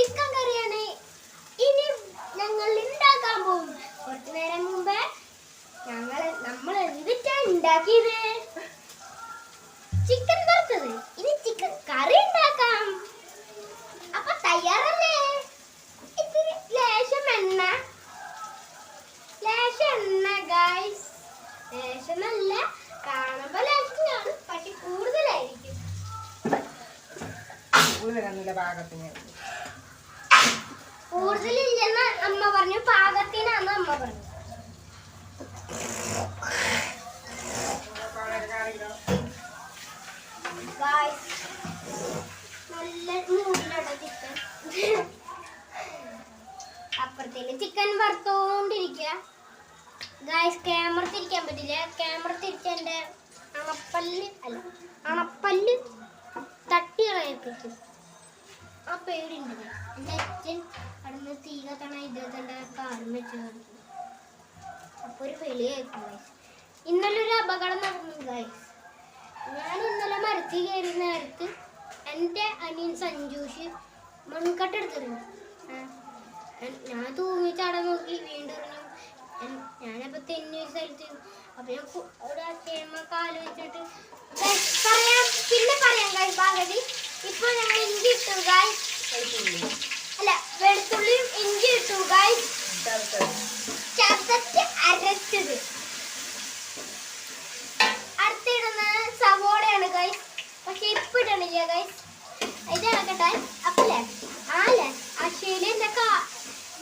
Chicken കറിയാണ്. ഇനി ഞങ്ങൾ ഉണ്ടാക്കാൻ പോകും കുറച്ചു നേരം മുമ്പേ ഞങ്ങൾ നമ്മൾ എന്തിട്ടാ ഉണ്ടാക്കിയത് ചിക്കൻ വറുത്തത്. ഇനി ചിക്കൻ കറി ഉണ്ടാക്കാം അപ്പൊ തയ്യാറല്ലേ? ഇത്തിരി ലേശം എണ്ണ. ലേശം എണ്ണ ഗൈസ് ലേശം നല്ല കാണുമ്പോ ലേശമാണ് പക്ഷെ കൂടുതലായിരിക്കും. നല്ല ഭാഗത്തിന് കൂടുതലില്ലെന്ന് അമ്മ പറഞ്ഞു. പാകത്തിനാന്ന് അമ്മ പറഞ്ഞു. നല്ല മൂടിലാണ് ചിക്കൻ അപ്പുറത്തേക്ക് ചിക്കൻ വറുത്തോണ്ടിരിക്കുക ഗൈസ് ക്യാമറ തിരിക്കാൻ പറ്റില്ല. ക്യാമറ തിരിച്ചാൽ എന്റെ അണപ്പല്ല് അല്ല അണപ്പല്ല് തട്ടി കളയപ്പെട്ടു ആ പേടിണ്ട്. എന്റെ അച്ഛൻ അവിടുന്ന് തീ കത്തണ ഇത് എന്റെ കാറും. വെച്ച് കാണിക്കും അപ്പൊ ഒരു വെളിയായിരിക്കും ഗൈസ് ഇന്നലെ ഒരു അപകടം നടന്നു ഗൈസ് ഞാൻ ഇന്നലെ മരത്തി കയറി നേരത്ത് എന്റെ അനിയൻ സഞ്ജൂഷ് മൺകട്ട എടുത്തിരുന്നു. ഞാൻ- ഞാൻ തൂങ്ങിച്ചാടാൻ നോക്കി വീണ്ടും എറിഞ്ഞു എൻ- ഞാനപ്പോ തെന്നി ഒരു സ്ഥലത്ത്. അപ്പൊ ഞാൻ ഒരു അച്ഛമ്മ കാൽ പറയാം പിന്നെ പറയാം ഗായ് ഭാഗതി ഇപ്പൊ ഞങ്ങൾ ഇഞ്ചി ഇട്ടു ഗായ് അല്ല വെളുത്തുള്ളിയും ഇഞ്ചി ഇട്ടു ഗായ് ചതച്ച് അരച്ചത്. അടുത്തിടുന്ന സവോളയാണ് ഗൈസ് പക്ഷെ ഇപ്പൊ ഇടണില്ല ഗൈസ് ഇത് ഇളക്കട്ടെ അപ്പല്ലേ? ആ അക്ഷയിൽ എന്റെ കാ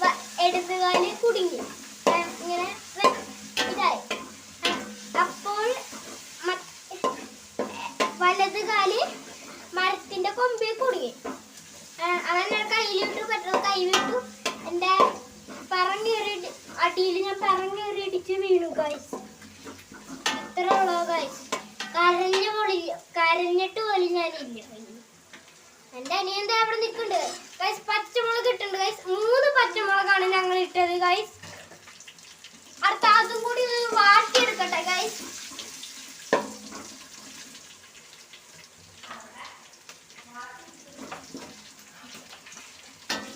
വ- ഇടത് കുടുങ്ങി. കൊമ്പിൽ കുടുങ്ങി അങ്ങനെ കയ്യിലിട്ടു പെട്ടെന്ന് കൈവിട്ടു എന്റെ പറങ്ങേറി അടിയിൽ ഞാൻ പറങ്ങേറി ഇടിച്ച് വീണു കായ്സ് ഇത്ര ഉള്ളോ കായ്സ് കരഞ്ഞ പൊളി കരഞ്ഞിട്ട് പോലും ഞാനില്ല. എന്റെ അനിയൻ ദേ അവിടെ നിൽക്കുന്നുണ്ട്. ഗൈസ് പച്ചമുളക് ഇട്ടുണ്ട് ഗൈസ് മൂന്ന് പച്ചമുളകാണ് ഞങ്ങൾ ഇട്ടത് ഗൈസ് അടുത്ത അതും കൂടി ഒന്ന് വാട്ടിയെടുക്കട്ടെ ഗൈസ്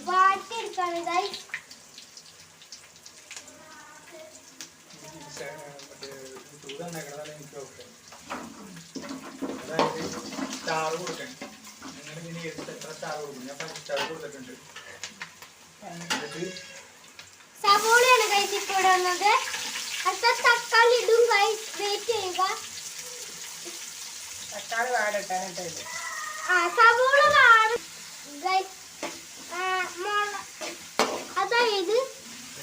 വാട്ടിയെടുക്കാണ് ഗൈസ് സ്റ്റാർ കൊടുക്കണം നിങ്ങൾ ഇങ്ങനെ എടുത്ത് എത്ര സ്റ്റാർ കൊടുക്കും ഞാൻ ഫൈവ് സ്റ്റാർ കൊടുത്തിട്ടുണ്ട് എന്നിട്ട് സവോളയാണ് ഗൈസ് ഇപ്പോൾ ഇവിടെ വന്നത് അടുത്ത തക്കാളി ഇടും ഗൈസ് വെയിറ്റ് ചെയ്യുക. തക്കാളി വാടട്ടാനിട്ട് ആ സവോള വാടും. ഗൈസ് അതായത്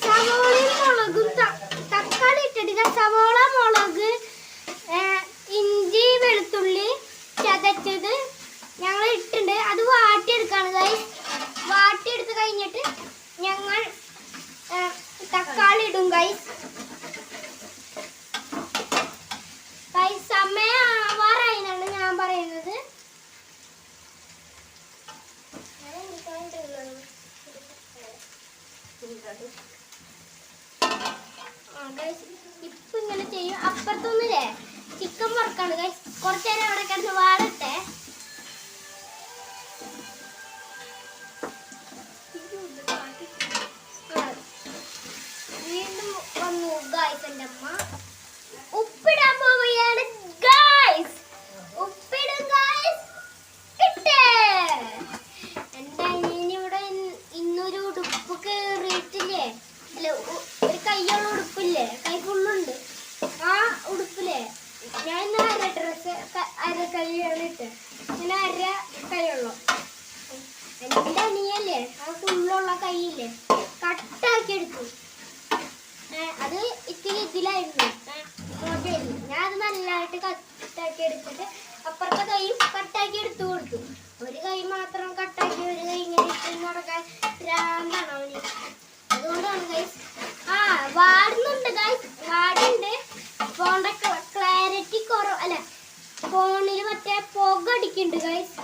സവോളയും മുളകും തക്കാളി ഇട്ടിട്ട് സവോള മുളക് ഇഞ്ചി വെളുത്തുള്ളി ചതച്ചത് ഞങ്ങൾ ഇട്ടിട്ടുണ്ട്. അത് വാട്ടിയെടുക്കാണ് ഗൈസ് വാട്ടിയെടുത്ത് കഴിഞ്ഞിട്ട് ഞങ്ങൾ അമ്മ. ഉപ്പിടാൻ പോവുകയാണ്. ഗൈസ് ഉപ്പിടും ഗൈസ് ഇട്ടേ. എന്റെ അനിയന് ഇവിടെ ഇന്നൊരു ഉടുപ്പ് കേറിയിട്ടില്ലേ? അല്ല ഒരു കയ്യുള്ള ഉടുപ്പില്ലേ? കൈ ഫുള്ളുണ്ട്. ആ ഉടുപ്പില്ലേ ഞാൻ ഇന്ന് അര ഡ്രസ് അര കൈയാണ് ഇട്ട്. ഇങ്ങനെ അര കൈയുള്ളു. എന്റെ അനിയല്ലേ? ആ ഫുള്ളുള്ള കൈയില്ലേ? കട്ടാക്കി എടുത്തു. അത് ഇത്തിരി ഇതിലായിരുന്നു. ഞാൻ അത് നല്ലതായിട്ട് കട്ടാക്കി എടുത്തിട്ട് അപ്പുറത്തെ കൈയും കട്ടാക്കി എടുത്തു കൊടുത്തു. ഒരു കൈ മാത്രം കട്ടാക്കി ഒരു കൈ ഇങ്ങനെ നടക്കാൻ ഭ്രാന്താണ് അവന്. അതുകൊണ്ടാണ് ഗൈസ് ആ വാടുന്നുണ്ട് ഗൈസ് വാടുണ്ട്. ഫോണിന്റെ ക്ലാരിറ്റി കുറവ് അല്ല ഫോണിൽ മറ്റേ പുക അടിക്കുന്നുണ്ട് ഗൈസ്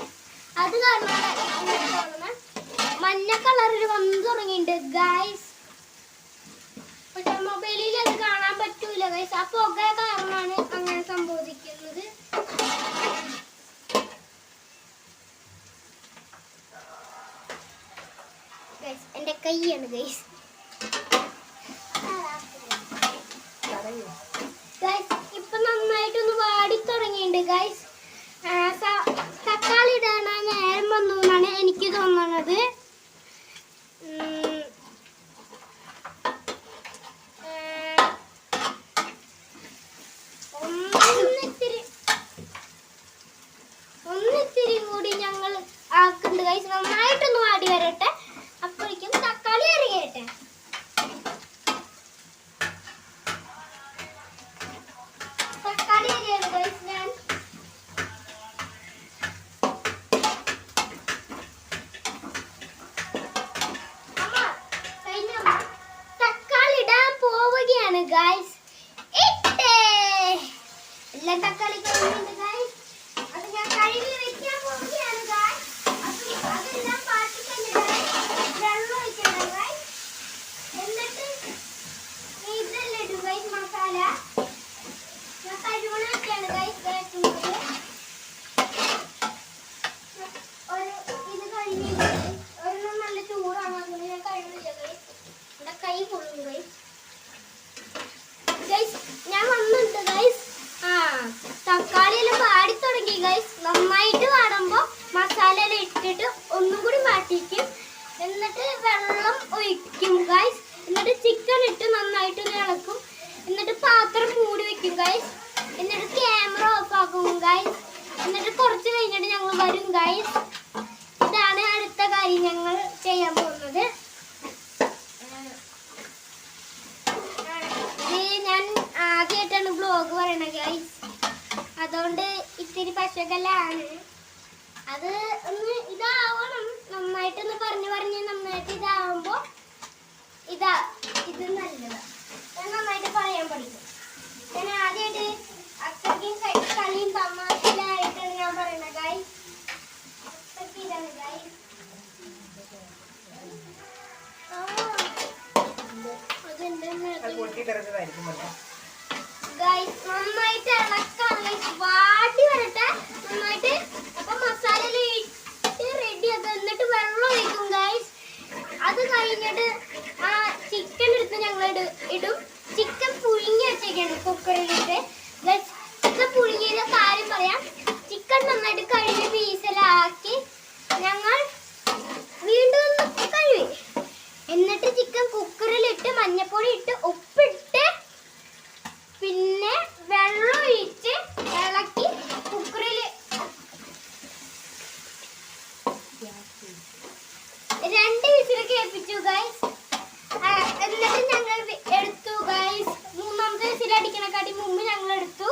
അത് തോന്നുന്നത് മഞ്ഞ കളറിൽ വന്നു തുടങ്ങിയിട്ടുണ്ട്. ഗൈസ് പക്ഷെ മൊബൈലിൽ അത് കാണാൻ പറ്റൂല ഗൈസ് ആ പുക കാരണമാണ് അങ്ങനെ സംഭവിക്കുന്നത്. എന്റെ കൈയാണ് ഗൈസ് ഗൈസ് ഇപ്പൊ നന്നായിട്ടൊന്ന് വാടി തുടങ്ങിയിട്ടുണ്ട് ഗൈസ് തക്കാളി ഇടാൻ നേരം വന്നു എന്നാണ് എനിക്ക് തോന്നുന്നത് ഉം. ഏ, ഒന്നിത്തിരി ഒന്നിത്തിരി കൂടി ഞങ്ങൾ ആക്കുന്നുണ്ട് ഗൈസ് നന്നായിട്ടൊന്ന് വാടി വരട്ടെ അപ്പോഴേക്കും തക്കാളി അറിയട്ടെ തക്കാളി അരിയാണ് ഗൈസ് ഞാൻ അമ്മ, കഴിഞ്ഞോ? തക്കാളി ഇടാൻ പോവുകയാണ് ഗൈസ് ഇട്ടേ എല്ലാം തക്കാളി കഴിഞ്ഞിട്ടുണ്ട് ഗൈസ് അത് ഞാൻ കഴുകി വെക്കാൻ പോവുകയാണ് ഗൈസ് അപ്പൊ അതെല്ലാം പാട്ടി കഴിഞ്ഞിട്ട് വെള്ളം ഒഴിക്കണം ഗൈസ് എന്നിട്ട് ഇതെല്ലാം ഇടും ഗൈസ് മസാല ഞാൻ കഴുകണ വെക്കാണ് ഗൈസ് കേൾക്കുന്നത് ഒരു ഇത് കഴിഞ്ഞിട്ട് ഒരെണ്ണം നല്ല ചൂടാണ് അതുകൊണ്ട് ഞാൻ കഴുകുന്നില്ല ഗൈസ് എന്റെ കൈ കൊള്ളും ഗൈസ് ഗൈസ് ഞാൻ വന്നിട്ടുണ്ട് ഗൈസ് ആ തക്കാളി എല്ലാം പാടി തുടങ്ങി ഗൈസ് നന്നായിട്ട് പാടുമ്പോ മസാല എല്ലാം ഇട്ടിട്ട് ഒന്നും കൂടി മാറ്റിക്കും എന്നിട്ട് വെള്ളം ഒഴിക്കും ഗൈസ് എന്നിട്ട് ചിക്കൻ ഇട്ട് നന്നായിട്ട് ഒന്ന് ഇളക്കും എന്നിട്ട് പാത്രം മൂടി വെക്കും ഗൈസ് എന്നിട്ട് ക്യാമറ ആക്കും ഗൈസ് എന്നിട്ട് കുറച്ച് കഴിഞ്ഞിട്ട് ഞങ്ങൾ വരും ഗൈസ് ഇതാണ് അടുത്ത കാര്യം ഞങ്ങൾ ചെയ്യാൻ പോകുന്നത്. ഞാൻ ആദ്യമായിട്ടാണ് ബ്ലോഗ് പറയണത് ഗൈസ് അതുകൊണ്ട് ഇത്തിരി പശകലാണ്. അത് ഒന്ന് ഇതാവണം. നന്നായിട്ടൊന്ന് പറഞ്ഞു പറഞ്ഞ് നന്നായിട്ട് ഇതാവുമ്പോ ഇതാ ഇത് നല്ലതാ. ഞാൻ നന്നായിട്ട് പറയാൻ പഠിക്കും. ഞാൻ ആദ്യമായിട്ട് അത്രയ്ക്കും ക- കളിയും തമാശയിലായിട്ടാണ് ഞാൻ പറയണത് ഗൈസ് അത്രയ്ക്ക് ഇതാണ് ഗൈസ് ആ അതെന്റെ അത് മേളിൽ പൊട്ടിത്തെറിച്ചതായിരിക്കുമല്ലോ ഗൈസ് മസാല വെള്ളം ഒഴിക്കും അത് കഴിഞ്ഞിട്ട് ആ ചിക്കൻ ഞങ്ങൾ ഇടും ചിക്കൻ പുഴുങ്ങി വെച്ചേക്കാണ് കുക്കറിലിട്ട് ഗൈസ് ചിക്കൻ പുഴുങ്ങിയത് കാര്യം പറയാം ചിക്കൻ നന്നായിട്ട് കഴുകി പീസലാക്കി ഞങ്ങൾ വീണ്ടും ഒന്ന് കഴുകി എന്നിട്ട് ചിക്കൻ കുക്കറിലിട്ട് മഞ്ഞപ്പൊടി ഇട്ട് ഉപ്പിട്ട് പിന്നെ വെള്ളം ഒഴിച്ച് ഇളക്കി കുക്കറിൽ രണ്ട് വിസിൽ കേൾപ്പിച്ചു ഗൈസ് എന്നിട്ട് ഞങ്ങൾ വി- എടുത്തു ഗൈസ് മൂന്നാമത്തെ വിസിൽ അടിക്കണക്കാട്ടി മുമ്പ് ഞങ്ങൾ എടുത്തു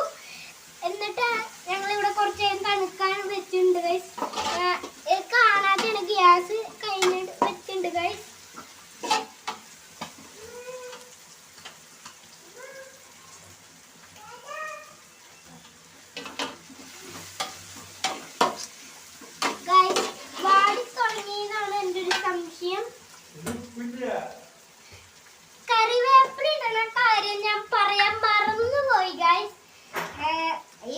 എന്നിട്ട് ഞങ്ങൾ ഇവിടെ കുറച്ച് നേരം തണുക്കാൻ വെച്ചിട്ടുണ്ട് ഗൈസ് കാണാതെയാണ് ഗ്യാസ് കഴിഞ്ഞിട്ട് വെച്ചിട്ടുണ്ട് ഗൈസ് ഗൈസ് വാടി തുടങ്ങിയതാണ് എന്റെ ഒരു സംശയം കറിവേപ്പില ഇടണ കാര്യം ഞാൻ പറയാൻ മറന്നുപോയി ഗൈസ് ഈ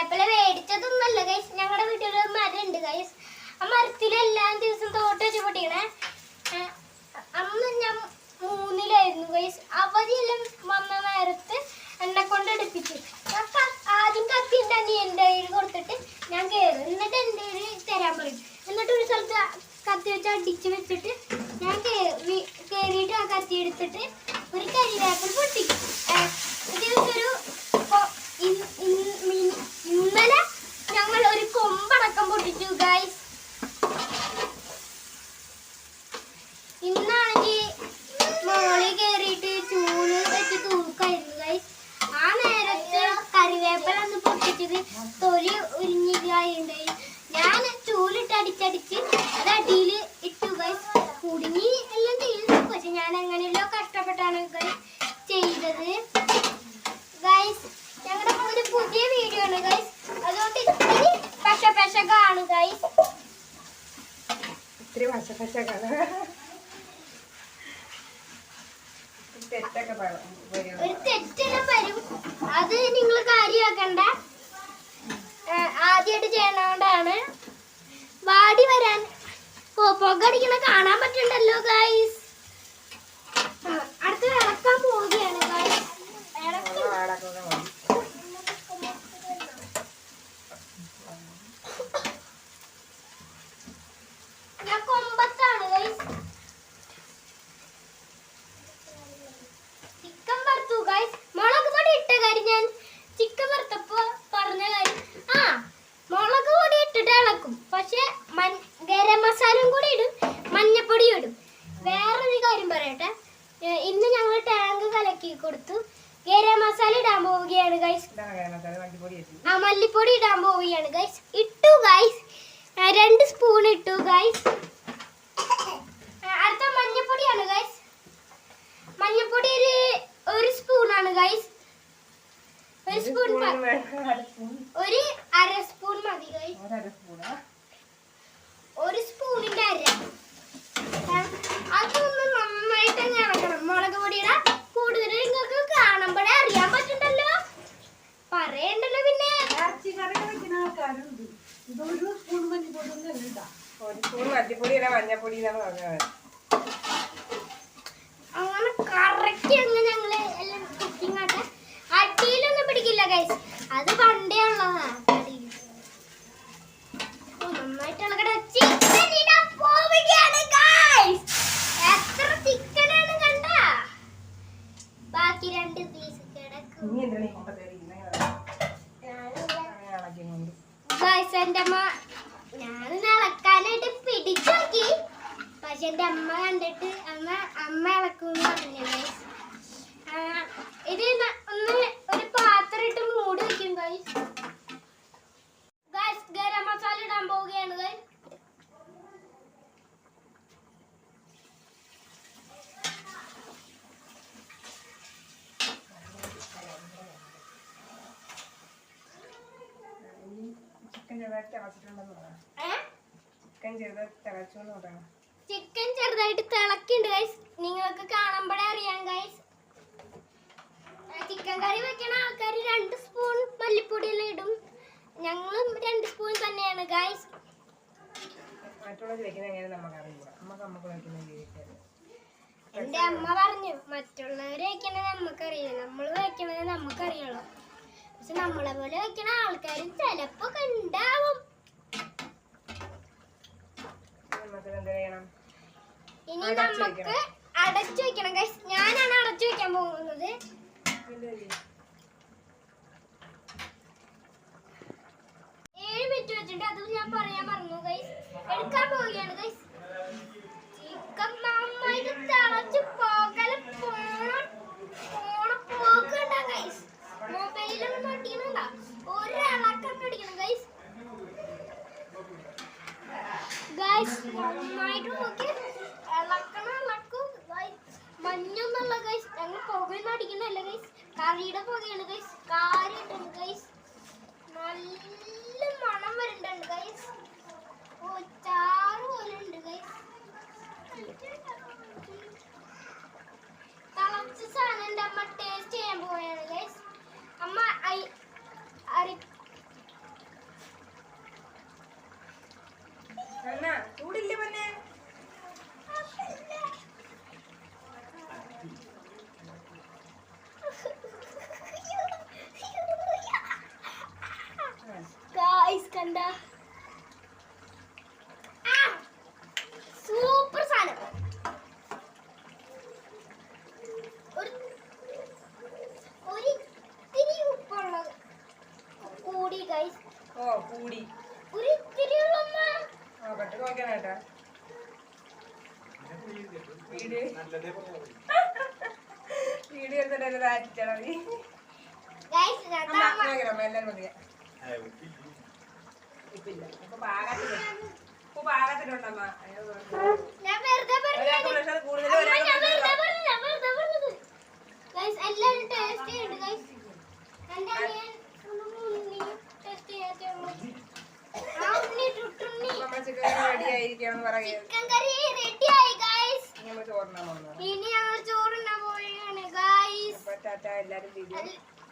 കറിവേപ്പില മേടിച്ചതൊന്നല്ല ഗൈസ് ഞങ്ങളുടെ വീട്ടിലൊരു മരം ഗൈസ് ആ മരത്തിൽ എല്ലാ ദിവസവും തോട്ട് വെച്ച് പൊട്ടിക്കണേ. അന്ന് ഞാൻ മൂന്നിലായിരുന്നു ഗൈസ് അവധിയെല്ലാം വന്ന നേരത്ത് എന്നെ കൊണ്ട് എടുപ്പിച്ചു ആദ്യം കത്തി എന്റെ അനിയന്റെ കയ്യിൽ കൊടുത്തിട്ട് ഞാൻ കയറും എന്നിട്ട് എന്റെ കയ്യിൽ തരാൻ പറയും എന്നിട്ട് ഒരു സ്ഥലത്ത് കത്തി വെച്ച് അടിച്ച് വെച്ചിട്ട് ഞാൻ കയറി കയറിയിട്ട് ആ കത്തി എടുത്തിട്ട് ഒരു കരിവേപ്പിൽ പൊട്ടിക്കും പക്ഷെ ഞാൻ അങ്ങനെയല്ലോ കഷ്ടപ്പെട്ടാണ് ചെയ്തത്. ഗൈസ് ഞങ്ങളുടെ ഒരു പുതിയ വീഡിയോ ആണ് ഗൈസ് അതുകൊണ്ട് ഇത്തിരി പശ പശകാണ് ഗൈസ് ഇത്തിരി പശ പശകാണ് ഒരു തെറ്റല്ല വരും. അത് നിങ്ങൾ കാര്യമാക്കണ്ട ആദ്യമായിട്ട് ചെയ്യണോണ്ടാണ്. വാടി വരാൻ പുകടിക്കണ കാണാൻ പറ്റണ്ടല്ലോ ഗൈസ് channel guys. ഞാനിളക്കാനായിട്ട് പിടിച്ചു നോക്കി. പക്ഷെ എന്റെ അമ്മ കണ്ടിട്ട് അമ്മ അമ്മ ഇളക്കും. ചിക്കൻ ചെറുതായിട്ട് തിളച്ചു ചിക്കൻ ചെറുതായിട്ട് ഗൈസ് നിങ്ങൾക്ക് കാണുമ്പോഴേ അറിയാം ഗൈസ് ചിക്കൻ കറി വെക്കണ ആൾക്കാർ രണ്ട് സ്പൂൺ മല്ലിപ്പൊടിയെല്ലാം ഇടും. ഞങ്ങളും രണ്ട് സ്പൂൺ തന്നെയാണ് ഗൈസ് എങ്ങനെ എന്റെ അമ്മ പറഞ്ഞു മറ്റുള്ളവർ വെക്കണത് നമുക്കറിയാം. നമ്മൾ വെക്കണത് നമുക്കറിയുള്ളൂ കുറച്ച് നമ്മളെ പോലെ വെക്കണ ആൾക്കാർ ചിലപ്പോ ഉണ്ടാവും ഇനി നമുക്ക് അടച്ചു വെക്കണം. ഞാനാണ് അടച്ചു വെക്കാൻ പോകുന്നത്. കൊതിയാണ് ഗൈസ് കാര്യമായിട്ടുണ്ട് ഗൈസ് നല്ല മണം വരുന്നുണ്ട് ഗൈസ് ഓ ചാറ് പോലെ ഉണ്ട് ഗൈസ് തിളച്ച സാധനം എന്റെ അമ്മ ടേസ്റ്റ് ചെയ്യാൻ പോയാണ് ഗൈസ് അമ്മ ഐ അരി. ചൂടില്ല? എന്താ? സൂപ്പർ സാധനം. ഒരിത്തിരി ഉപ്പുള്ളത് കൂടി ഗൈസ് ഓ കൂടി. ഒരിത്തിരി ഉള്ളമ്മ ആ കട്ട് നോക്കാനായിട്ടാ വീഡിയോ എടുത്തിട്ട് എല്ലാവരും മതിയാ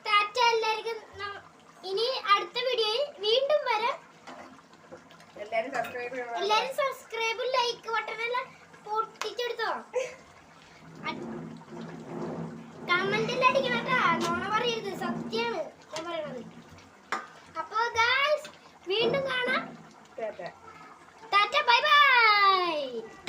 ടാറ്റ എല്ലാവർക്കും ഇനി അടുത്ത വീഡിയോയിൽ വീണ്ടും വരാം. എല്ലാരും സബ്സ്ക്രൈബ് സബ്സ്ക്രൈബ് ലൈക്ക് ബട്ടൺ എല്ലാം ഞാൻ അപ്പോ വീണ്ടും കാണാം. Bye bye